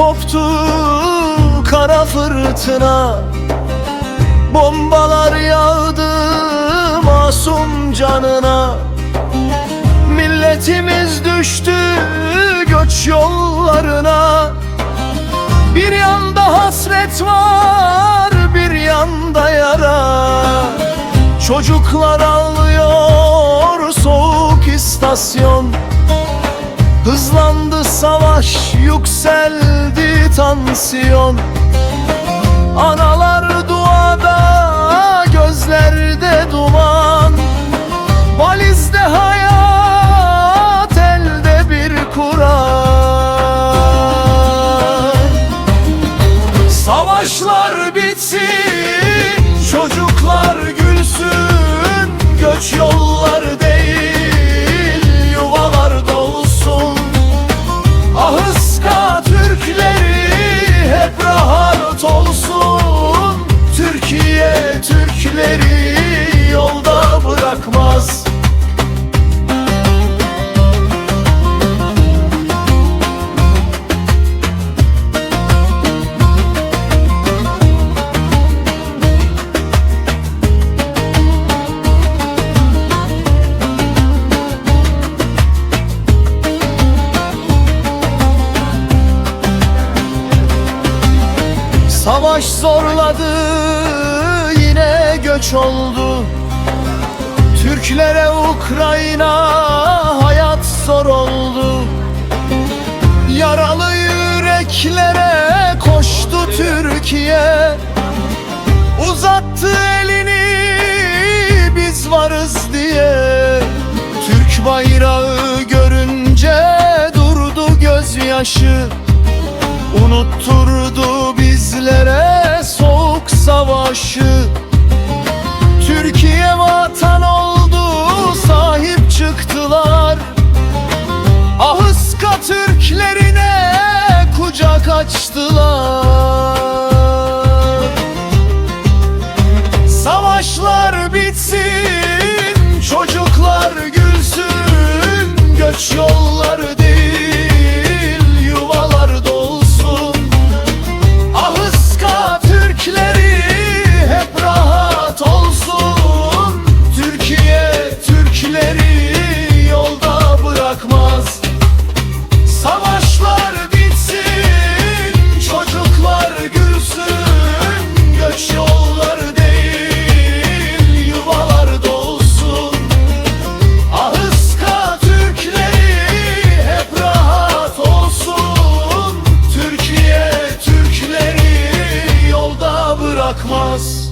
koptu kara fırtına. Bombalar yağdı masum canına. Milletimiz düştü göç yollarına. Bir yanda hasret var bir yanda yara. Çocuklar ağlıyor soğuk istasyon Hızlandı savaş yükseldi tansiyon. Analar duada Türkleri yolda bırakmaz. Savaş zorladı yine göç oldu. Türklere Ukrayna hayat zor oldu. Yaralı yüreklere koştu Türkiye. Uzattı elini biz varız diye. Türk bayrağı görünce durdu gözyaşı. Unutturdu bizlere savaşı. Türkiye vatan oldu sahip çıktılar. Ahıska Türklerine kucak açtılar gülsün Göç yolları değil yuvalar dolsun. Ah Türkleri hep rahat olsun. Türkiye Türkleri yolda bırakmaz.